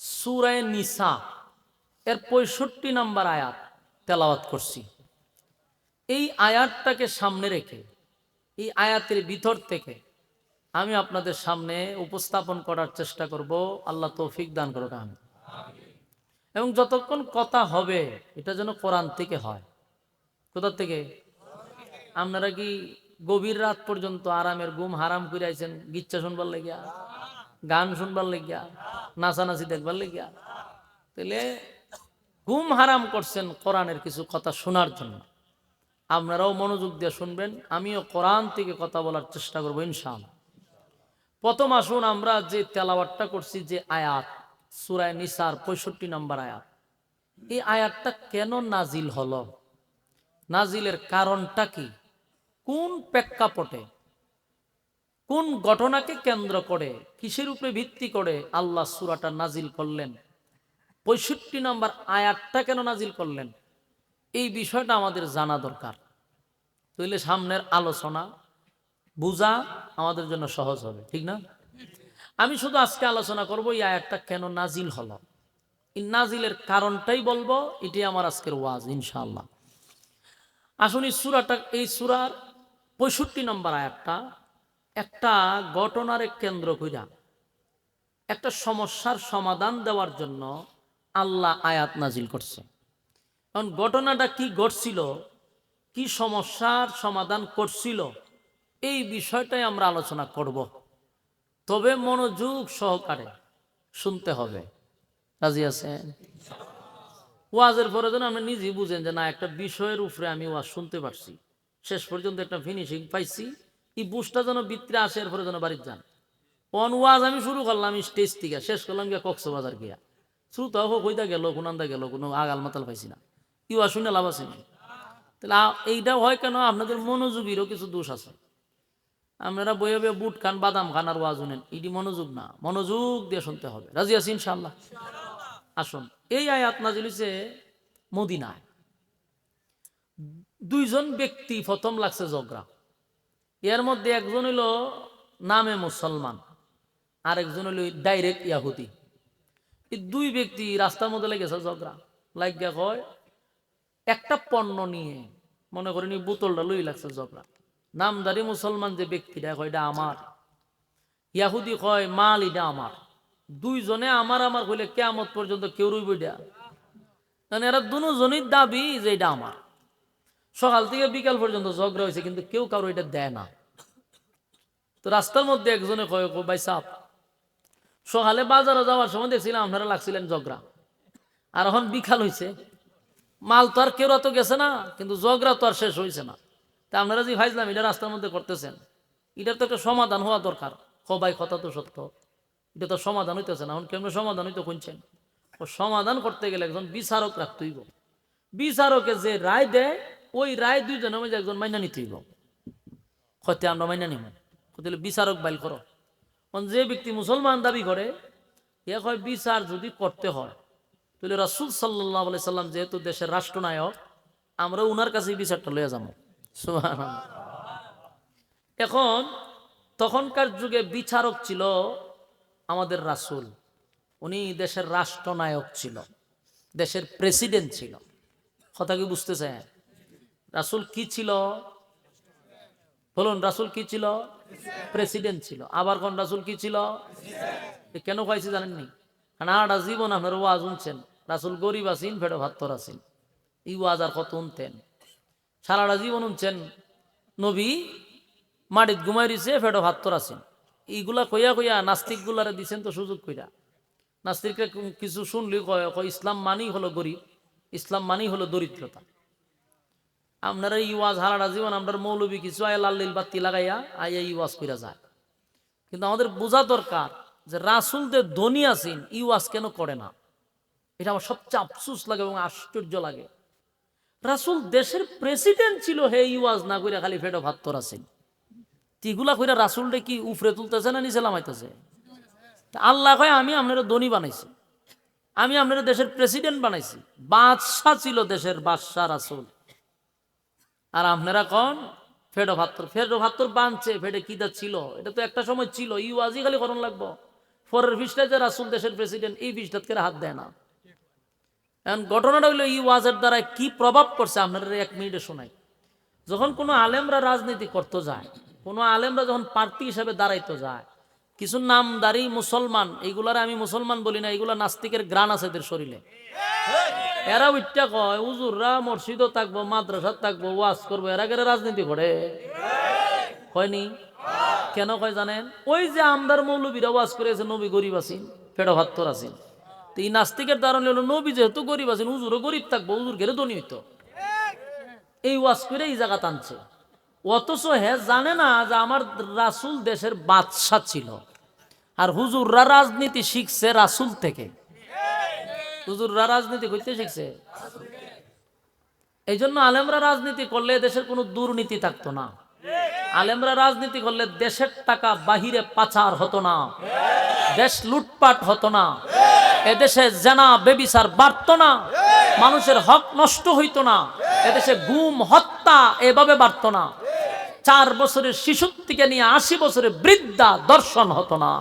সুরায় নিসা এর পঁয়ষট্টি নম্বর আয়াত তেলাওয়াত করছি। এই আয়াতটাকে সামনে রেখে, এই আয়াতের ভিতর থেকে আমি আপনাদের সামনে উপস্থাপন করার চেষ্টা করব। আল্লাহ তৌফিক দান করুক আমি এবং যতক্ষণ কথা হবে, এটা যেন কোরআন থেকে হয়। কোথা থেকে? আপনারা কি গভীর রাত পর্যন্ত আরামের ঘুম হারাম করে আইছেন গিচ্ছা শুনবার লেগিয়া? গান শুনবার লেগিয়া, নাচানাচি দেখবার লেগিয়া। তাহলে ঘুম হারাম করছেন কোরআনের কিছু কথা শোনার জন্য। আপনারাও মনোযোগ দিয়ে শুনবেন, আমিও কোরআন থেকে কথা বলার চেষ্টা করব ইনশাআল্লাহ। প্রথম আসুন আমরা যে তেলাওয়াতটা করছি যে আয়াত সুরায় নিসার পঁয়ষট্টি নম্বর আয়াত। এই আয়াতটা কেন নাজিল হল? নাজিলের কারণটা কি? কোন প্রেক্ষাপটে? কোন ঘটনাকে কেন্দ্র করে, কিসের উপরে ভিত্তি করে আল্লাহ সুরাটা নাজিল করলেন? পঁয়ষট্টি নম্বর আয়াতটা কেন নাজিল করলেন? এই বিষয়টা আমাদের জানা দরকার। তাইলে সামনের আলোচনা বুঝা আমাদের জন্য সহজ হবে, ঠিক না? আমি শুধু আজকে আলোচনা করব এই আয়াতটা কেন নাজিল হলো। এই নাজিলের কারণটাই বলব এটি আমার আজকের ওয়াজ, ইনশাআল্লাহ। আসুন এই সুরাটা, এই সুরার পঁয়ষট্টি নম্বর আয়াতটা একটা ঘটনারে কেন্দ্র কইরা একটা সমস্যার সমাধান দেওয়ার জন্য আল্লাহ আয়াত নাজিল করছে। কারণ ঘটনাটা কি ঘটছিল, কি সমস্যার সমাধান করছিল, এই বিষয়টাই আমরা আলোচনা করব। তবে মনোযোগ সহকারে শুনতে হবে। রাজি আছেন? ওয়াজের পরে যেন আপনি নিজেই বুঝেন যে না, একটা বিষয়ের উপরে আমি ওয়াজ শুনতে পারছি। শেষ পর্যন্ত একটা ফিনিশিং পাইছি। এই বুঝটা যেন ভিতরে আসে, এরপরে যেন বাড়ির যান। অন ওয়াজ আমি শুরু করলাম স্টেজ থেকে। শেষ করলাম গিয়া কক্সবাজার গিয়া। শ্রুত হোক, হইতা গেল কোনান্দা গেল, কোনো আগাল মাতাল পাইছি না। ওয়াজ শুনে লাভ আছে? তাহলে এইটাও হয় কেন? আপনাদের মনোযোগীরও কিছু দোষ আছে। আপনারা বইয়ে বইয়ে বুট খান, বাদাম খান, আর ওয়াজ শুনেন। এটি মনোযোগ না। মনোযোগ দিয়ে শুনতে হবে। রাজি আছি ইনশাল্লাহ আসুন। এই আয়াত নাজিল হইছে মদিনায়। দুইজন ব্যক্তি প্রথম লাগছে ঝগড়া এর মধ্যে একজন হইল নামে মুসলমান আর একজন হইল ডাইরেক্ট ইয়াহুদি। এই দুই ব্যক্তি রাস্তার মধ্যে লেগেছে ঝগড়া। লাগিয়া কয়, একটা পণ্য নিয়ে মনে করেন বোতলটা লই লাগছে ঝগড়া। নামদারি মুসলমান যে ব্যক্তিটা কয়, এটা আমার। ইয়াহুদি কয়, মাল এটা আমার। দুইজনে আমার আমার কইলে কেয়ামত পর্যন্ত কেউ রইব কারণ এরা দুজনের দাবি যে এটা আমার। সকাল থেকে বিকাল পর্যন্ত ঝগড়া হয়েছে, কিন্তু কেউ কারও এটা দেয় না। তো রাস্তার মধ্যে একজনে কয় ভাই সাপ সকালে বাজারে যাওয়ার সময় দেখছিলাম আপনারা লাগছিলেন ঝগড়া। আর এখন বিকাল হয়েছে মাল তো আর কেউ তো গেছে না, কিন্তু ঝগড়া তো আর শেষ হয়েছে না। তা আপনারা যে ভাইছিলাম এটা রাস্তার মধ্যে করতেছেন, এটার তো একটা সমাধান হওয়া দরকার। সবাই কথা তো সত্য। এটা তো সমাধান হইতেছে না, এখন কেমন সমাধান হইতে খুঁজছেন? ও সমাধান করতে গেলে একজন বিচারক রাখতে হইব। বিচারকে যে রায় দেয় ওই রায় দুইজনের মধ্যে একজন মাইনা নিতে হইব। হয়তো আমরা মাইনা নিব। তাহলে বিচারক বাইল করো। যে ব্যক্তি মুসলমান দাবি করে এ হয় বিচার যদি করতে হয়, তাহলে রাসুল সাল্লাহ আলাই সাল্লাম যেহেতু দেশের রাষ্ট্রনায়ক, আমরা উনার কাছে বিচারটা লইয়া যাব। এখন তখনকার যুগে বিচারক ছিল আমাদের রাসূল। উনি দেশের রাষ্ট্রনায়ক ছিল। দেশের প্রেসিডেন্ট ছিল। কথা কি বুঝতেছে রাসূল কি ছিল? বলুন, রাসূল কি ছিল? প্রেসিডেন্ট ছিল। আবার কোন রাসূল কি ছিল? কেন কয়েছি জানেননি? কারণ জীবন আপনার ওয়াজ উনছেন রাসূল গরিব আছেন ফেটো ভাত্তর আছেন। এই ওয়াজ আর কত উনতেন সারাটা জীবন উনছেন নবী মাটিত ঘুমাই দিছে ফেটো ভাত্তর আছেন। এইগুলা কইয়া কইয়া নাস্তিক গুলারে দিছেন তো সুযোগ কইরা। নাস্তিকরা কিছু শুনলি কয়, ইসলাম মানেই হলো গরিব, ইসলাম মানেই হলো দরিদ্রতা। আপনারা এই ওয়াজ হারাটা জীবন আপনার মৌলবী কিছু আয় লাল্লিল বাতি লাগাইয়া আইয়া এই ওয়াজ কইরা যায়। কিন্তু আমাদের বোঝা দরকার যে রাসুলদের ধনী আছেন ই ওয়াজ কেন করে না? এটা আমার সবচেয়ে আফসুস লাগে এবং আশ্চর্য লাগে। রাসুল দেশের প্রেসিডেন্ট ছিল, হে ইওয়াজ না কইরা খালি ফেটো ভাত্তর আছেন। তিগুলা কইরা রাসুলটা কি উফরে তুলতেছে না নিচে লামাইতেছে আল্লাহ কয়, আমি আপনারা ধনী বানাইছি। আমি আপনারা দেশের প্রেসিডেন্ট বানাইছি। বাদশাহ ছিল দেশের বাদশাহ রাসুল। আর আপনারা কন, ফেডো ভাত্তর ফেডো ভাত্তর বানছে, ফেডে কিটা ছিল? এটা তো একটা সময় ছিল ইওয়াজই খালি করণ লাগবো। পরের পৃষ্ঠা যে রাসুল দেশের প্রেসিডেন্ট এই পৃষ্ঠাতকে হাত দেয় না। এখন ঘটনাটা হইল এই ওয়াজের দ্বারা কি প্রভাব পড়ছে আপনারা এক মিনিটে শোনাই। যখন কোনো আলেমরা রাজনীতি করতে যায়, কোনো আলেমরা যখন প্রার্থী হিসাবে দাঁড়াইতে যায়, কিছু নামদারি মুসলমান, এইগুলারে আমি মুসলমান বলি না, এইগুলা নাস্তিকের গ্রান আছে এদের শরীরে। এরা উইটা কয় উজুররা মসজিদও থাকব মাদ্রাসা থাকব, ওয়াজ করব, এরা গেলে রাজনীতি করে। হয়নি? কেন কয় জানেন? ওই যে আমদার মৌলবীরা ওয়াজ করেছে, নবী গরিব আছেন পেট ভাত্তর আছেন। তো এই নাস্তিকের দ্বারা হলো নবী যেহেতু গরিব আছেন উজুরও গরিব থাকব উজুর ঘেরে ধনী হইতো। এই ওয়াজ করে এই জায়গা টানছে। অথচ হে জানে না যে আমার রাসুল দেশের বাদশা ছিল। আর হুজুররা রাজনীতি শিখছে রাসুল থেকে। হুজুররা রাজনীতি করতে শিখছে। এই জন্য আলেমরা রাজনীতি করলে দেশের কোনো দুর্নীতি থাকতো না। আলেমরা রাজনীতি করলে দেশের টাকা বাহিরে পাচার হতো না। দেশ লুটপাট হতো না। এদেশে জানা বেবিসার বাড়তো না। মানুষের হক নষ্ট হইতো না। এদেশে গুম, হত্যা এভাবে বাড়তো না। চার বছরের শিশুর থেকে নিয়ে আশি বছরের বৃদ্ধা দর্শন হতো না।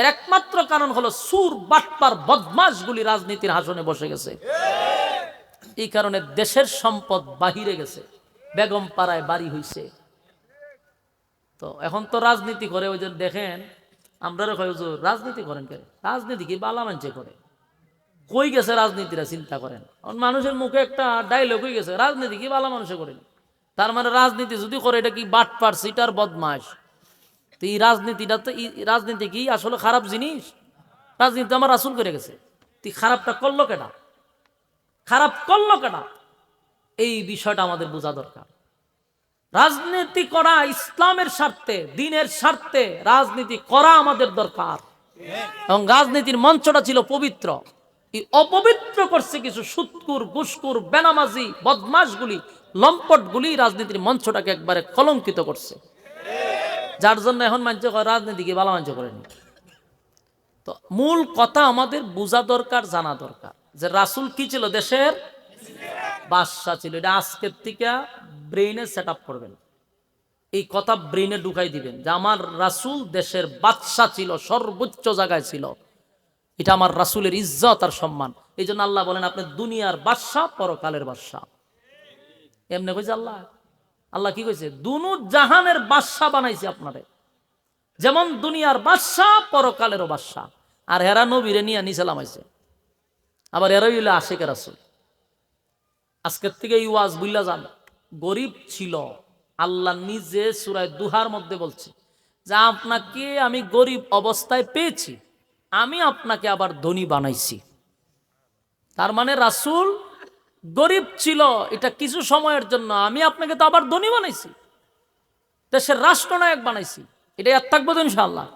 এর একমাত্র কারণ হলো সুর, বাটপার বদমাসগুলি রাজনীতির হাসনে বসে গেছে। এই কারণে দেশের সম্পদ বাহিরে গেছে বেগম পাড়ায় বাড়ি হইছে। তো এখন তো রাজনীতি করে, ওই যে দেখেন, আমরা হুজুর, রাজনীতি করেন কে রাজনীতি কি বালা মানছে করে? কই গেছে রাজনীতিরা চিন্তা করেন? মানুষের মুখে একটা ডায়লগ হয়ে গেছে, রাজনীতি কি বালা মানুষে করেন তার মানে রাজনীতি যদি করে, এটা কি বাটপার, সিটার বদমাস তো এই রাজনীতিটা তো রাজনীতি কি আসলে খারাপ জিনিস? রাজনীতি আমার আসল করে গেছে। তুই খারাপটা করল কেটা খারাপ করল কেটা এই বিষয়টা আমাদের বোঝা দরকার। রাজনীতি করা ইসলামের স্বার্থে, দিনের স্বার্থে রাজনীতি করা আমাদের দরকার। এবং রাজনীতির মঞ্চটা ছিল পবিত্র। এই অপবিত্র করছে কিছু সুৎকুর গুসকুর বেনামাজি বদমাসগুলি লম্পটগুলি রাজনীতির মঞ্চটাকে একবারে কলঙ্কিত করছে। যার জন্য এখন মাঞ্চ রাজনীতিকে ভালো মাঞ্চ করেনি তো মূল কথা আমাদের বোঝা দরকার, জানা দরকার যে রাসুল কি ছিল? দেশের বাদশা ছিল। এটা আজকের থেকে ব্রেইনে সেট করবেন। এই কথা ব্রেইনে ঢুকাই দিবেন যে আমার রাসুল দেশের বাদশাহ ছিল, সর্বোচ্চ জায়গায় ছিল। এটা আমার রাসুলের ইজ্জত আর সম্মান। এই জন্য আল্লাহ বলেন, আপনি দুনিয়ার বাদশা পরকালের বাদশাহ। এমনি কইছে আল্লাহ? আল্লাহ কি কইছে? দুনু জাহানের বাদশা বানাইছে আপনারে। যেমন দুনিয়ার বাদশা পরকালেরও বাদশা আর হেরা নবীরে নিয়ে নিচে লামাইছে আবার এরাই হইলে আশেকের রাসুল। আজকের থেকে এই ওয়াজ যান। গরিব ছিল। আল্লাহ নিজে সুরায় দুহার মধ্যে বলছে যে, আপনাকে আমি গরিব অবস্থায় পেয়েছি। আমি আপনাকে আবার ধনী বানাইছি। তার মানে রাসুল গরিব ছিল, এটা কিছু সময়ের জন্য। আমি আপনাকে তো আবার ধনী বানাইছি। দেশের রাষ্ট্রনায়ক বানাইছি। এটা এক থাকব তো ইনশাল্লাহ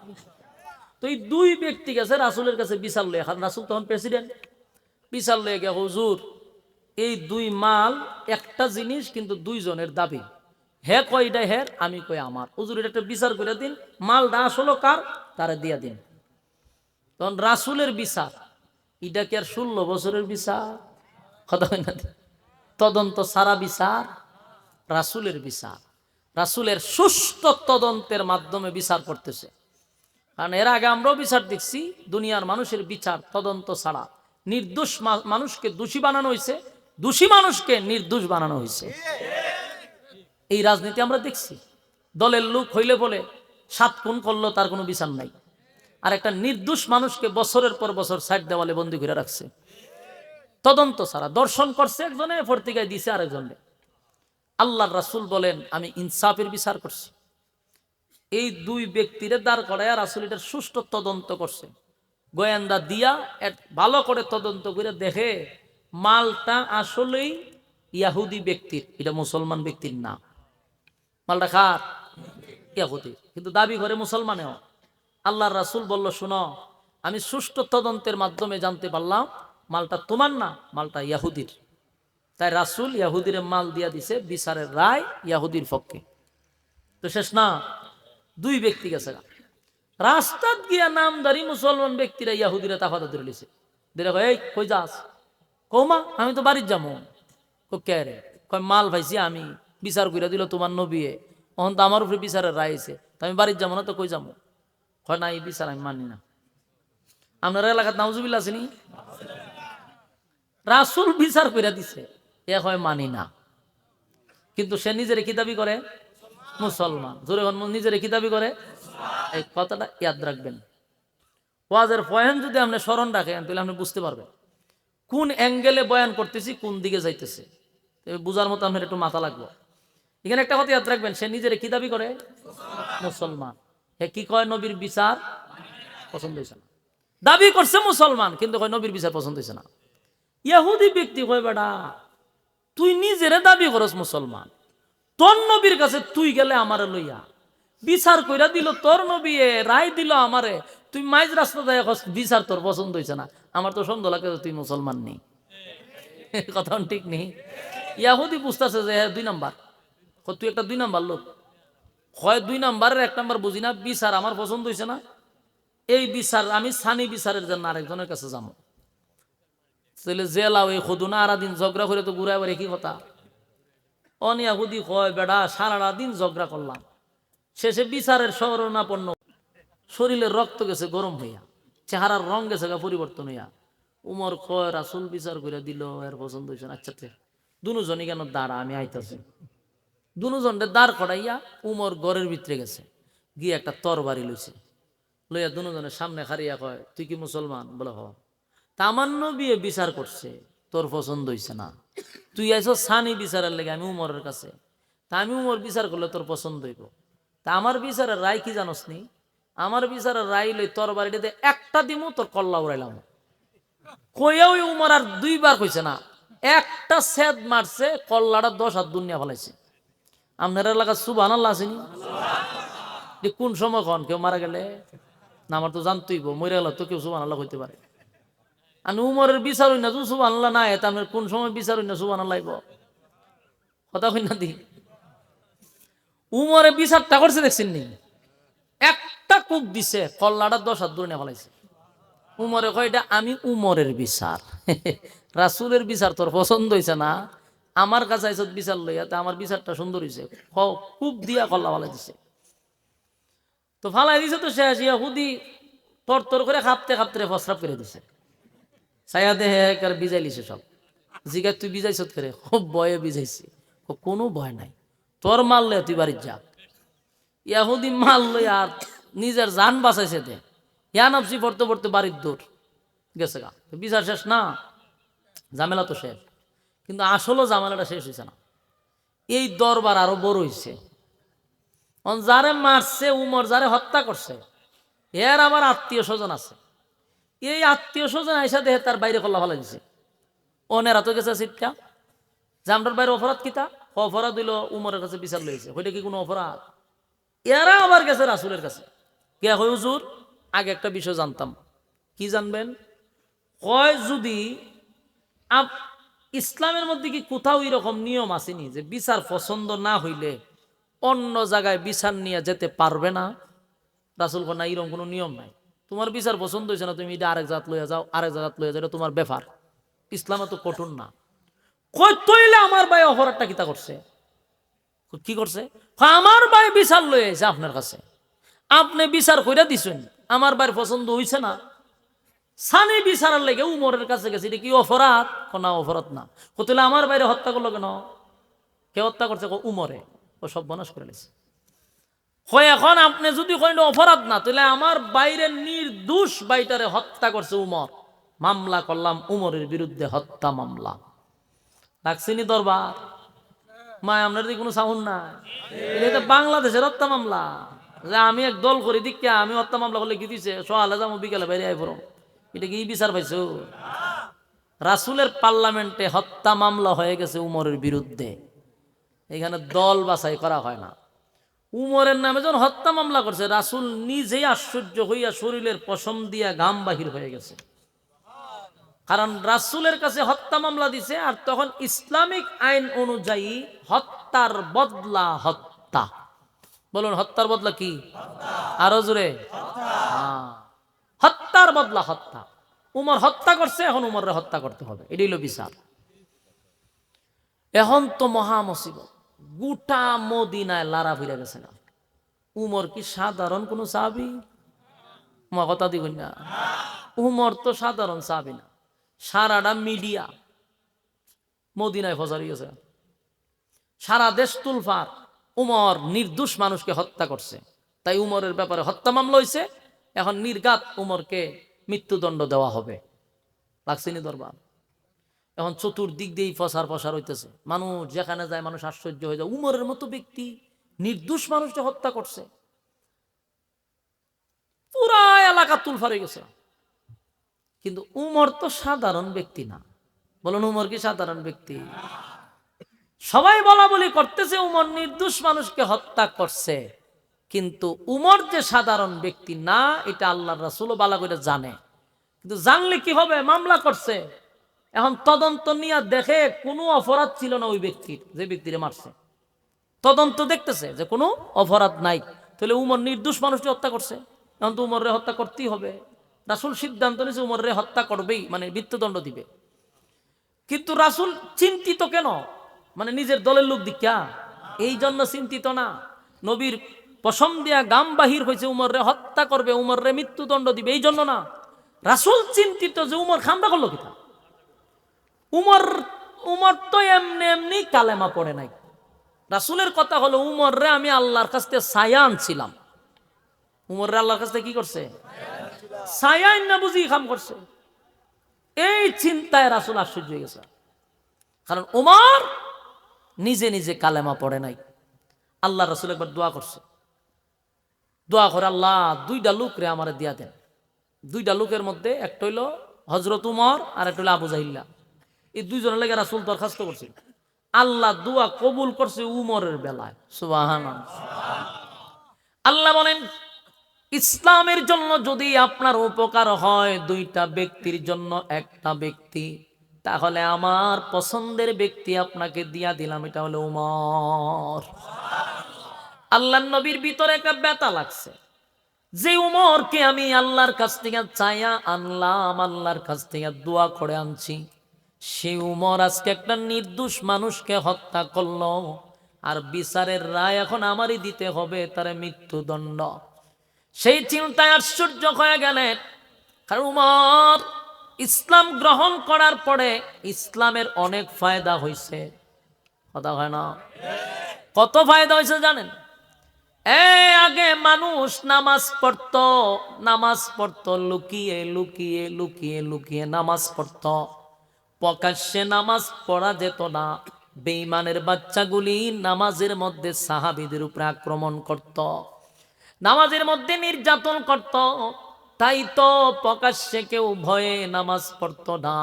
তো এই দুই ব্যক্তি গেছে, রাসুলের কাছে বিশাল লয়ে রাসুল তখন প্রেসিডেন্ট। বিশাল লয়ে গে হুজুর, এই দুই মাল, একটা জিনিস কিন্তু দুইজনের দাবি। হে কয় এটা হের, আমি কই আমার। হুজুর, এটা একটা বিচার করে দিন। মালটা আসলো কার? তারা দিয়া দিন। তখন রাসুলের বিচার। এটা কি আর ষোলো বছরের বিচার? কথা হয় না তদন্ত সারা বিচার, রাসুলের বিচার। রাসুলের সুষ্ঠু তদন্তের মাধ্যমে বিচার করতেছে। কারণ এর আগে আমরাও বিচার দেখছি, দুনিয়ার মানুষের বিচার তদন্ত ছাড়া। নির্দোষ মানুষকে দোষী বানানো হয়েছে দোষী মানুষকে নির্দোষ বানানো হয়েছে এই রাজনীতি আমরা দেখছি। দলের লোক হইলে বলে, সাত খুন করল, তার কোনো বিচার নাই। আর একটা নির্দোষ মানুষকে বছরের পর বছর সাইড দেওয়ালে বন্দি করে রাখছে। তদন্ত ছাড়া দর্শন করছে একজনে ফর্তিকায় দিছে আরেকজনে আল্লাহ রাসুল বলেন, আমি ইনসাফের বিচার করছি। এই দুই ব্যক্তিরে দাঁড় করায় রাসুল এটার সুষ্ঠু তদন্ত করছে। গোয়েন্দা দিয়া এক ভালো করে তদন্ত করে দেখে মালটা আসলেই ইয়াহুদি ব্যক্তির, এটা মুসলমান ব্যক্তির না মালটা খার ইয়াহুদি। কিন্তু দাবি করে মুসলমানেও। আল্লাহর রাসুল বলল, শুনো, আমি সুষ্ঠু তদন্তের মাধ্যমে জানতে পারলাম মালটা তোমার না, মালটা ইয়াহুদির। তাই রাসুল ইয়াহুদির মাল দিয়া দিছে, বিচারের রায় ইয়াহুদির পক্ষে। তো শেষ না, দুই ব্যক্তি গেছে। রাস্তাত গিয়া নামদারি মুসলমান ব্যক্তিরা ইয়াহুদিরা তাফাতা ধরে লিছে কয়, এই, কই যাস? কৌমা আমি তো বাড়ির যাব। কে রে? কয়, মাল ভাইছি আমি, বিচার করে দিল তোমার নবিয়ে। অহন তো আমার উপরে বিচারের রায় আছে তো আমি বাড়ির যাব না, তো কই যাব? হয় না, এই বিচার আমি মানি না। আপনার এলাকার নাউজুবিল্লা আছেনি? রাসুল বিচার করে দিছে। এ হয় মানি না। কিন্তু সে নিজের কি দাবি করে? মুসলমান। জোরে নিজের কি দাবি করে? এই কথাটা ইয়াদ রাখবেন। ওয়াজের পয়েন্ট যদি আপনি স্মরণ রাখেন, তাহলে আপনি বুঝতে পারবেন। কোন অ্যাঙ্গেলে বয়ান করতেছি, কোন দিকে যাইতেছে। বুঝার মতো আপনার একটু মাথা লাগবে। এখানে একটা কথা ইয়াদ রাখবেন, সে নিজের কি দাবি করে? মুসলমান। হে কি কয় নবীর বিচার? পছন্দ হয়েছে না। দাবি করছে মুসলমান, কিন্তু কয় নবীর বিচার পছন্দ হয়েছে না। ইয়াহুদি ব্যক্তি কয় বেটা তুই নিজেরে দাবি করস মুসলমান। তোর নবীর কাছে তুই গেলে আমারে লইয়া। বিচার কইরা দিল তোর নবী রায় দিল আমারে। তুই মাইজ রাস্তা দেয় বিচার তোর পছন্দ হয়েছে না। আমার তো সন্দেহ লাগে তুই মুসলমান নেই কথা ঠিক নেই? ইয়াহুদি বুঝতেছে যে হ্যাঁ, দুই নাম্বার। তুই একটা দুই নাম্বার লোক। হয় দুই নাম্বারের এক নাম্বার বুঝি না বিচার আমার পছন্দ হয়েছে না। এই বিচার আমি সানি বিচারের জন্য আরেকজনের কাছে যাব। তাহলে জেলাও এই খদুনা আরা দিন ঝগড়া করে তো ঘুরে আবার একই কথা? অনিয়া হুদি কয়, বেড়া সারাটা দিন ঝগড়া করলাম। শেষে বিচারের শরণাপন্ন শরীরের রক্ত গেছে গরম হইয়া। চেহারার রং গেছে গা পরিবর্তন হইয়া। উমর কয়, রাসুল বিচার করে দিল, এর পছন্দ হয়েছে। আচ্ছা দুজনই কেন দাঁড়া, আমি আইতাছি। দুজনরে দাঁড় করাইয়া উমর ঘরের ভিতরে গেছে। গিয়ে একটা তরবারি লইছে। লইয়া দুজনের সামনে খারিয়া কয়, তুই কি মুসলমান? বলে, হ। তামান্য বিয়ে বিচার করছে। তোর পছন্দ হইছে না। তুই আইস সানি বিচারের লেগে আমি উমরের কাছে। তা আমি উমর বিচার করলে তোর পছন্দ হইব। তা আমার বিচারের রায় কি জানোস নি? আমার বিচারের রায় লই তোর বাড়িতে একটা দিমু, তোর কল্লা উড়াইলাম। কইয়াও ওই উমর আর দুইবার কইছে না, একটা সেদ মারছে, কল্লাটা দশ হাত দুনিয়া ফেলাইছে। আপনার এলাকা সুবান আল্লাহ আসেনি কোন সময় কন কেউ মারা গেলে? না, আমার তো জানতেই মরে গেল তো কেউ সুবান আল্লাহ হইতে পারে। আর উমরের বিচার হই না তো সুবান আল্লাহ না এত আপনার কোন সময় বিচার হই না সুবান আল্লাহ কথা হই না দি। উমরে বিচারটা করছে দেখছেন নি? একটা কুক দিছে কল্লাটা দশ হাত দূরে ফেলাইছে। উমরে কয়, এটা আমি উমরের বিচার। রাসুলের বিচার তোর পছন্দ হয়েছে না? আমার কাছে আইসত বিচার লইয়া, তা আমার বিচারটা সুন্দর হয়েছে খুব দিয়া কল্লা ফালাই দিছে। তো ফালাই দিছে তো শেষ ইয়া হুদি তর তর করে খাপতে খাপতে ফসরাপ করে দিছে। ছায়া দেহে একার বিজাইলিছে সব। জিগা, তুই বিজাইছত করে? খুব ভয়ে বিজাইছি কোনো ভয় নাই। তোর লইয়া তুই বাড়ির যা। ইয়াহুদি লইয়া আর নিজের জান বাঁচাইছে দে। ইয়া নামছি পড়তে পড়তে বাড়ির দূর গেছে গা। বিচার শেষ না? ঝামেলা তো শেষ। কিন্তু আসলেও ঝামেলাটা শেষ হয়েছে না। এই দরবার আরও বড় হয়েছে যারে মারছে, উমর যারে হত্যা করছে, এর আমার আত্মীয় স্বজন আছে। এই আত্মীয় স্বজন আইসা দেহে তার বাইরে কল্লা ফেলা দিছে। অনেরা তো গেছে সিটকা। জামটার বাইরে অপরাধ কিতা? অপরাধ হইল উমরের কাছে বিচার লইছে। ওইটা কি কোনো অপরাধ? এরা আবার গেছে রাসুলের কাছে। কে হয় হুজুর? আগে একটা বিষয় জানতাম। কি জানবেন? কয় যদি ইসলামের মধ্যে কি কোথাও এরকম নিয়ম আসেনি যে বিচার পছন্দ না হইলে অন্য জায়গায় বিচার নিয়ে যেতে পারবে না? রাসুল না, এরকম কোনো নিয়ম নাই। তোমার বিচার পছন্দ হয়েছে না, তুমি এটা আরেক জাত লইয়া যাও, আরেক জাত লইয়া যাও তোমার ব্যাপার। ইসলামে তো কঠোর না। কই তৈলে আমার ভাই অপরাধটা কিতা করছে? কি করছে? আমার ভাই বিচার লয়ে আইছে আপনার কাছে। আপনি বিচার কইরা দিছেন, আমার ভাইয়ের পছন্দ হইছে না। সানি বিচারের লেগে উমরের কাছে গেছে, এটা কি অপরাধ? কো না, অপরাধ না। কতলে আমার বাইরে হত্যা করল কেন? কে হত্যা করছে? উমরে। ও সব বনাশ করে লেছে। হয় এখন আপনি যদি কইন অপরাধ না, তাহলে আমার বাইরে নির্দোষ বাইটারে হত্যা করছে উমর। মামলা করলাম উমরের বিরুদ্ধে হত্যা মামলা। রাখছিনি দরবার? মা আপনার কোনো সাউন্ড নাই? এটা বাংলাদেশের হত্যা মামলা। যে আমি এক দল করি, দিকে আমি হত্যা মামলা করলে কি দিছে? সকালে যাব, বিকালে বাইরে আই পড়ো এটা কি বিচার পাইছো? রাসুলের পার্লামেন্টে হত্যা মামলা হয়ে গেছে উমরের বিরুদ্ধে। এখানে দল বাছাই করা হয় না। উমরের নামে যখন হত্যা মামলা করছে, রাসুল নিজেই আশ্চর্য হইয়া শরীরের পশম দিয়া গাম বাহির হয়ে গেছে। কারণ রাসুলের কাছে হত্যা মামলা দিছে আর তখন ইসলামিক আইন অনুযায়ী হত্যার বদলা হত্যা। বলুন, হত্যার বদলা কি? আরও জোরে। হ্যাঁ। হত্যার বদলা হত্যা। উমর হত্যা করছে, এখন উমরের হত্যা করতে হবে। এটাই হলো বিচার। এখন তো মহা মুসিবত। গোটা মদিনায় লারা ফিরে গেছে না। উমর কি সাধারণ কোনো সাহাবি? কথা দিব না। উমর তো সাধারণ সাহাবি না। সারাটা মিডিয়া মদিনায় ফসারি গেছে। সারা দেশ তুলফার। উমর নির্দোষ মানুষকে হত্যা করছে। তাই উমরের ব্যাপারে হত্যা মামলা হয়েছে এখন নির্গাত উমরকে মৃত্যুদণ্ড দেওয়া হবে। লাগছেনি দরবার? এখন চতুর্দিক দিয়েই ফসার ফসার হইতেছে। মানুষ যেখানে যায়, মানুষ আশ্চর্য হয়ে যায়। উমরের মতো ব্যক্তি, নির্দোষ মানুষকে হত্যা করছে। পুরা এলাকা তুলফার হয়ে গেছে। কিন্তু উমর তো সাধারণ ব্যক্তি না। বলুন, উমর কি সাধারণ ব্যক্তি? সবাই বলা বলি করতেছে, উমর নির্দোষ মানুষকে হত্যা করছে। কিন্তু উমর যে সাধারণ ব্যক্তি না, এটা আল্লাহ রাসুল বালা করে জানে। কিন্তু জানলে কি হবে? মামলা করছে। এখন তদন্ত নিয়ে দেখে কোনো অপরাধ ছিল না ওই ব্যক্তির, যে ব্যক্তিরে মারছে। তদন্ত দেখতেছে যে কোনো অপরাধ নাই। তাহলে উমর নির্দোষ মানুষটি হত্যা করছে। এখন তো উমররে হত্যা করতেই হবে। রাসুল সিদ্ধান্ত নিয়েছে উমররে হত্যা করবেই মানে মৃত্যুদণ্ড দিবে। কিন্তু রাসুল চিন্তিত কেন? মানে নিজের দলের লোক দীক্ষা। এই জন্য চিন্তিত না। নবীর পশম দিয়া গাম বাহির হয়েছে, উমররে হত্যা করবে, উমররে মৃত্যুদণ্ড দিবে, এই জন্য না। রাসুল চিন্তিত যে উমর খান্দা করল কিতা উমর উমর তো এমনি এমনি কালেমা পড়ে নাই। রাসুলের কথা হলো উমর রে আমি আল্লাহর কাছ থেকে ছায়া আনছিলাম। উমর রে আল্লাহর কাছ থেকে কি করছে? ছায়া না বুঝি কাম করছে। এই চিন্তায় রাসুল আশ্চর্য হয়ে গেছে। কারণ উমর নিজে নিজে কালেমা পড়ে নাই। আল্লাহ রাসুল একবার দোয়া করছে। দোয়া করে আল্লাহ, দুইটা লোক রে আমার দিয়া দেন। দুইটা লোকের মধ্যে একটা হইল হজরত উমর আর একটা হইল আবু জাহিল্লা। এই দুইজনের লেগে রাসুল দরখাস্ত করছে। আল্লাহ দোয়া কবুল করছে উমরের বেলায়। সুবাহান আল্লাহ বলেন ইসলামের জন্য যদি আপনার উপকার হয় দুইটা ব্যক্তির জন্য একটা ব্যক্তি তাহলে আমার পছন্দের ব্যক্তি আপনাকে দিয়া দিলাম এটা হলো উমর। আল্লাহ নবীর ভিতরে একটা ব্যথা লাগছে। যে উমরকে আমি আল্লাহর কাছ থেকে চাইয়া আনলাম আল্লাহর কাছ থেকে দোয়া করে আনছি। সে উমর আজকে একটা নির্দোষ মানুষকে হত্যা করল, আর বিচারের রায় এখন আমারই দিতে হবে, তার মৃত্যুদণ্ড। সেই চিন্তায় আশ্চর্য হয়ে গেলেন, কারণ উমর ইসলাম গ্রহণ করার পরে ইসলামের অনেক ফায়দা হয়েছে কথা হয় না? কত ফায়দা হয়েছে জানেন? এ আগে মানুষ নামাজ পড়ত, নামাজ পড়তো, লুকিয়ে লুকিয়ে লুকিয়ে লুকিয়ে নামাজ পড়তো। প্রকাশ্যে নামাজ পড়া যেত না। বেঈমানের বাচ্চাগুলি নামাজের মধ্যে সাহাবিদের উপরে আক্রমণ করত। নামাজের মধ্যে নির্যাতন করত। তাই তো প্রকাশ্যে কেউ ভয়ে নামাজ পড়তো না।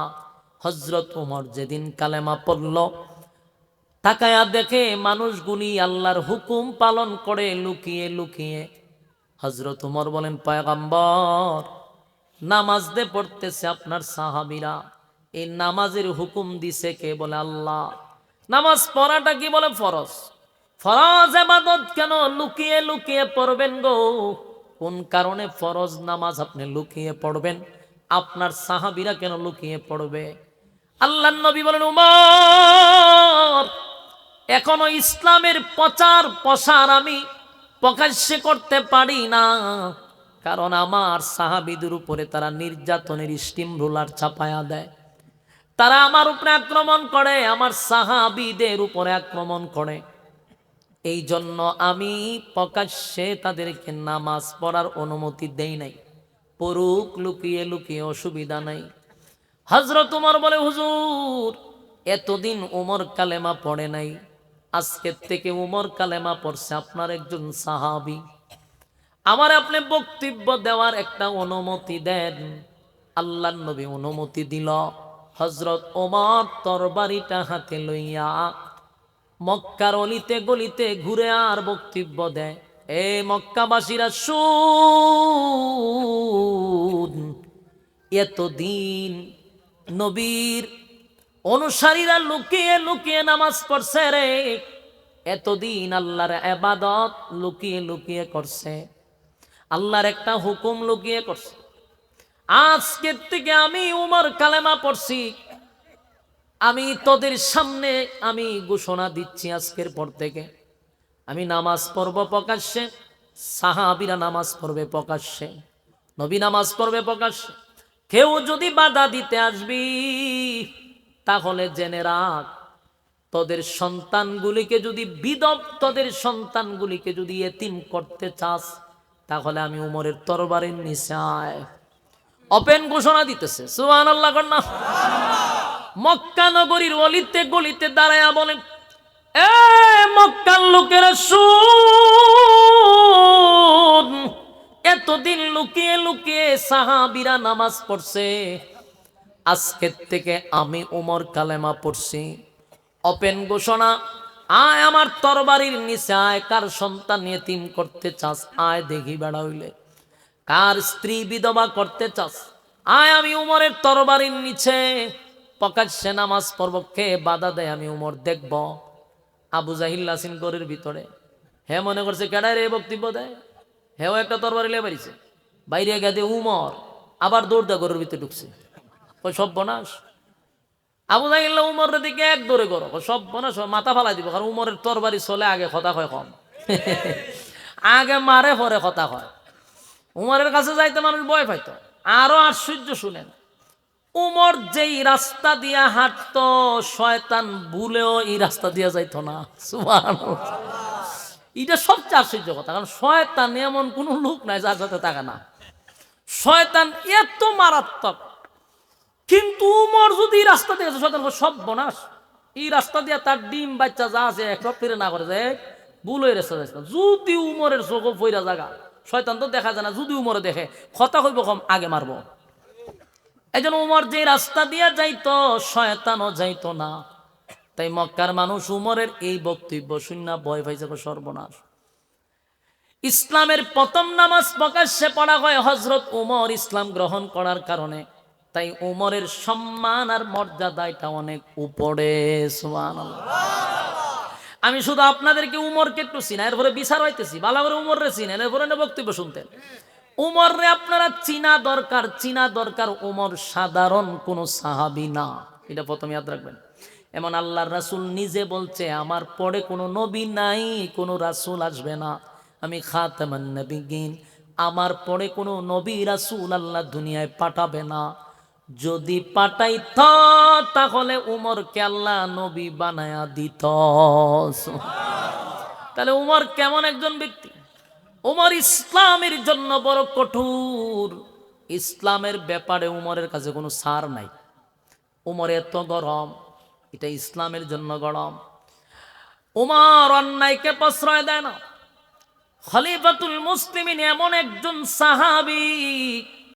হজরত উমর যেদিন কালেমা পড়ল, তাকায়া দেখে মানুষগুলি আল্লাহর হুকুম পালন করে লুকিয়ে লুকিয়ে। হজরত উমর বলেন, পয়গাম্বর, নামাজ দে পড়তেছে আপনার সাহাবিরা এই নামাজের হুকুম দিছে কে বলে আল্লাহ? নামাজ পড়াটা কি বলে ফরজ? ফরজ এবাদত কেন লুকিয়ে লুকিয়ে পড়বেন গো? কোন কারণে ফরজ নামাজ আপনি লুকিয়ে পড়বেন? আপনার সাহাবিরা কেন লুকিয়ে পড়বে? আল্লাহ নবী বলেন, উমর, এখনও ইসলামের প্রচার প্রসার আমি প্রকাশ্যে করতে পারি না। কারণ আমার সাহাবিদের উপরে তারা নির্যাতনের স্টিম রোলার চাপায়া দেয়। তারা আমার উপরে আক্রমণ করে, আমার সাহাবিদের উপরে আক্রমণ করে। এই জন্য আমি প্রকাশ্যে তাদেরকে নামাজ পড়ার অনুমতি দেই নাই। পড়ুক লুকিয়ে লুকিয়ে অসুবিধা নাই। হজরত উমর বলে, হুজুর, এতদিন উমর কালেমা পড়ে নাই। আজকের থেকে উমর কালেমা পড়ছে আপনার একজন সাহাবি। আমার আপনি বক্তব্য দেওয়ার একটা অনুমতি দেন। আল্লাহ নবী অনুমতি দিল। হজরত ওমর তরবারিটা হাতে লইয়া মক্কার অলিতে গলিতে ঘুরে আর বক্তব্য দেয়, এ মক্কাবাসীরা, শুন, এতদিন নবীর অনুসারীরা লুকিয়ে লুকিয়ে নামাজ পড়ছে রে, এতদিন আল্লাহর এবাদত লুকিয়ে লুকিয়ে করছে, আল্লাহর একটা হুকুম লুকিয়ে করছে। আজকের থেকে আমি উমর কালেমা পড়ছি। আমি তোদের সামনে আমি ঘোষণা দিচ্ছি আজকের পর থেকে। আমি নামাজ পড়ব প্রকাশ্যে, সাহাবিরা নামাজ পড়বে প্রকাশ্যে, নবী নামাজ পড়বে প্রকাশ্যে। কেউ যদি বাধা দিতে আসবি, তাহলে জেনে রাখ, তোদের সন্তানগুলিকে যদি বিদব, তোদের সন্তানগুলিকে যদি এতিম করতে চাস, তাহলে আমি উমরের তরবারের নিচায়। অপেন ঘোষণা দিতেছে। সুহান আল্লাহ কন্যা মক্কা নগরীর অলিতে গলিতে দাঁড়ায়া বলে, এ মক্কার লোকেরা শুন এতদিন লুকিয়ে লুকিয়ে সাহাবিরা নামাজ পড়ছে। আজকের থেকে আমি উমর কালেমা পড়ছি। অপেন ঘোষণা, আয় আমার তরবারির নিচে, আয় কার সন্তান এতিম করতে চাস, আয় দেখি বেড়া হইলে। কার স্ত্রী বিধবা করতে চাস? আয় আমি উমরের তরবারির নিচে। প্রকাশ্যে নামাজ পড়ব, কে বাধা দেয় আমি উমর দেখব। আবু জাহিল্লা সিন গরের ভিতরে। হে মনে করছে কেডায় রে বক্তব্য দেয়? হেও একটা তরবারি লে বাড়িছে। বাইরে গেছে উমর, আবার দৌড় দা গরের ভিতরে ঢুকছে। ওই সব বনাস? আবু জাহিল্লা উমরের দিকে এক দৌড়ে সব বনাস মাথা ফালাই দিব। কারণ উমরের তরবারি চলে আগে কথা হয় কম। আগে মারে পরে কথা হয় উমরের কাছে যাইতে মানুষ ভয় পাইত। আরও আশ্চর্য শুনেন। উমর যেই রাস্তা দিয়া হাঁটতো, শয়তান ভুলেও এই রাস্তা দিয়া যাইতো না। এটা সবচেয়ে আশ্চর্য কথা, কারণ শয়তান এমন কোনো লোক নাই যার সাথে থাকে না। শয়তান এত মারাত্মক। কিন্তু উমর যদি এই রাস্তা দিয়ে শয়তান সব বনাস। এই রাস্তা দিয়া তার ডিম, বাচ্চা যা আছে, এক ফিরে না করে যায় ভুল হয়ে রাস্তা যদি উমরের চোখ ফইরা জাগা শয়তান তো দেখা যায় না, যদি উমরে দেখে, কথা হইব কম, আগে মারবো। এই জন্য উমর যে রাস্তা দিয়া যাইতো, শয়তানও যাইতো না। তাই মক্কার মানুষ উমরের এই বক্তব্য শূন্য ভয় গো সর্বনাশ। ইসলামের প্রথম নামাজ প্রকাশ্যে পড়া হয় হজরত উমর ইসলাম গ্রহণ করার কারণে। তাই উমরের সম্মান আর মর্যাদা এটা অনেক উপরে, সুবহানাল্লাহ। আমি শুধু আপনাদেরকে উমরকে একটু চিনা এরপরে বিচার হইতেছি। ভালো করে উমররে চিনেন, এরপরে না বক্তব্য শুনতেন। উমররে আপনারা চিনা দরকার চিনা দরকার উমর সাধারণ কোনো সাহাবি না। এটা প্রথমে ইয়াদ রাখবেন। এমন আল্লাহর রাসূল নিজে বলছে, আমার পরে কোনো নবী নাই, কোনো রাসূল আসবে না। আমি খাতামান নবীগিন, আমার পরে কোনো নবী রাসূল আল্লাহ দুনিয়ায় পাঠাবে না। যদি পাঠাইত, তাহলে উমরকে আল্লাহ নবী বানায়া দিত। তাহলে উমর কেমন একজন ব্যক্তি? উমর ইসলামের জন্য বড় কঠোর। ইসলামের ব্যাপারে উমরের কাছে কোনো সার নাই। উমর এত গরম, এটা ইসলামের জন্য গরম। উমর অন্যায়কে প্রশ্রয় দেয় না। খলিফাতুল মুসলিমিন এমন একজন সাহাবী